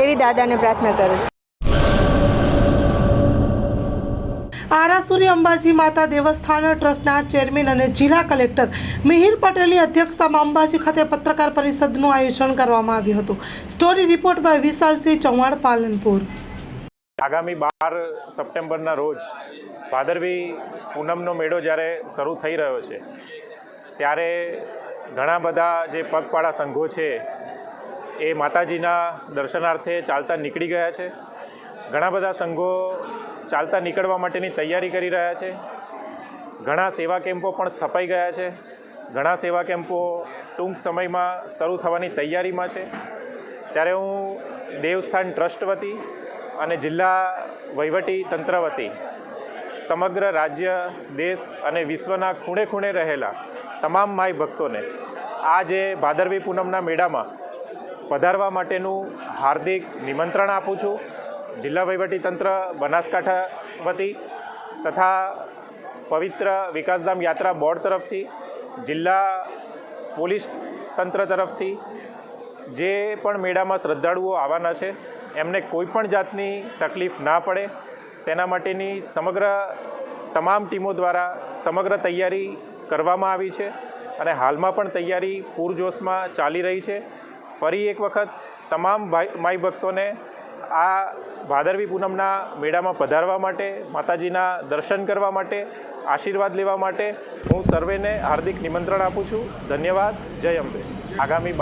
એવી દાદાને પ્રાર્થના કરું છું. આરાસુરી અંબાજી માતા દેવસ્થાન ટ્રસ્ટના ચેરમેન અને જિલ્લા કલેક્ટર મિહિર પટેલની અધ્યક્ષતામાં અંબાજી ખાતે પત્રકાર પરિષદનું આયોજન કરવામાં આવ્યું હતું. Story report by Vishalsinh Chauhan Palanpur. આગામી બાર સપ્ટેમ્બરના રોજ ભાદરવી પૂનમનો મેળો જ્યારે શરૂ થઈ રહ્યો છે ત્યારે ઘણા બધા જે પગપાળા સંઘો છે એ માતાજીના દર્શનાર્થે ચાલતા નીકળી ગયા છે. ઘણા બધા સંઘો ચાલતા નીકળવા માટેની તૈયારી કરી રહ્યા છે. ઘણા સેવા કેમ્પો પણ સ્થપાઈ ગયા છે. ઘણા સેવા કેમ્પો ટૂંક સમયમાં શરૂ થવાની તૈયારીમાં છે. ત્યારે હું દેવસ્થાન ટ્રસ્ટ વતી અને જિલ્લા વહીવટી તંત્ર વતી સમગ્ર રાજ્ય, દેશ અને વિશ્વના ખૂણે ખૂણે રહેલા તમામ માય ભક્તોને આ જે ભાદરવી પૂનમના મેળામાં પધારવા માટેનું હાર્દિક નિમંત્રણ આપું છું. જિલ્લા વહીવટી તંત્ર બનાસકાંઠા વતી તથા પવિત્ર વિકાસધામ યાત્રા બોર્ડ તરફથી, જિલ્લા પોલીસ તંત્ર તરફથી જે પણ મેળામાં શ્રદ્ધાળુઓ આવવાના છે, એમને કોઈ પણ જાતની તકલીફ ના પડે. તેના માટેની સમગ્ર તમામ ટીમો દ્વારા સમગ્ર તૈયારી કરવામાં આવી છે અને હાલમાં પણ તૈયારી પૂરજોશમાં ચાલી રહી છે. ફરી એક વખત તમામ ભાઈ, માઈ ભક્તોને આ ભાદરવી પૂનમના મેળામાં પધારવા માટે, માતાજીના દર્શન કરવા માટે, આશીર્વાદ લેવા માટે હું સર્વેને હાર્દિક નિમંત્રણ આપું છું. ધન્યવાદ. જય અંબે. આગામી